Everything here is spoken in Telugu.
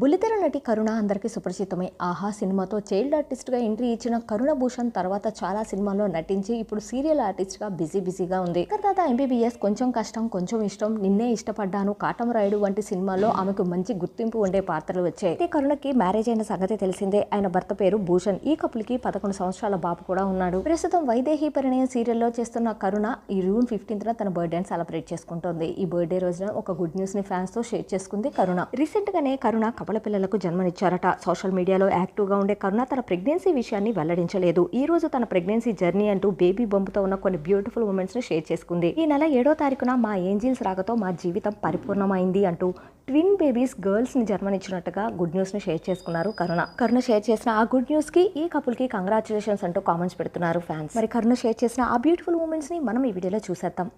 బుల్లితెర నటి కరుణ అందరికీ సుపరిచితమే. ఆహా సినిమాతో చైల్డ్ ఆర్టిస్ట్గా ఎంట్రీ ఇచ్చిన కరుణ భూషణ్ తర్వాత చాలా సినిమాల్లో నటించి ఇప్పుడు సీరియల్ ఆర్టిస్ట్గా బిజీ బిజీగా ఉంది. తర్వాత ఎంబీబీఎస్ కొంచెం కష్టం కొంచెం ఇష్టం నిన్నే ఇష్టపడ్డాను కాటం రాయుడు వంటి సినిమాల్లో ఆమెకు మంచి గుర్తింపు ఉండే పాత్రలు వచ్చాయి. అయితే కరుణకి మ్యారేజ్ అయిన సంగతి తెలిసిందే. ఆయన భర్త పేరు భూషణ్. ఈ కపుల్కి పదకొండు సంవత్సరాల బాబు కూడా ఉన్నాడు. ప్రస్తుతం వైదేహి పరిణయం సీరియల్లో చేస్తున్న కరుణ ఈ జూన్ ఫిఫ్టీన్త్న తన బర్త్డేని సెలబ్రేట్ చేసుకుంటోంది. ఈ బర్త్డే రోజున ఒక గుడ్ న్యూస్ని ఫ్యాన్స్తో షేర్ చేసుకుంది కరుణ. రీసెంట్ గానే కరుణ కపల పిల్లలకు జన్మనిచ్చారట. సోషల్ మీడియాలో యాక్టివ్గా ఉండే కరుణ తన ప్రెగ్నెన్సీ విషయాన్ని వెల్లడించలేదు. ఈ రోజు తన ప్రెగ్నెన్సీ జర్నీ అంటూ బేబీ బొమ్మతో ఉన్న కొన్ని బ్యూటిఫుల్ మూమెంట్స్ షేర్ చేసుకుంది. ఈ నెల ఏడో తారీఖున మా ఏంజిల్స్ రాకతో మా జీవితం పరిపూర్ణమైంది అంటూ ట్విన్ బేబీస్ గర్ల్స్ని జన్మనిచ్చినట్టుగా గుడ్ న్యూస్ని షేర్ చేసుకున్నారు కరుణ. కరుణ షేర్ చేసిన ఆ గుడ్ న్యూస్కి ఈ కపుల్కి కంగ్రాచులేషన్స్ అంటూ కామెంట్స్ పెడుతున్నారు ఫ్యాన్స్. మరి కరుణ షేర్ చేసిన ఆ బ్యూటిఫుల్ మూమెంట్స్ని మనం ఈ వీడియోలో చూసేద్దాం.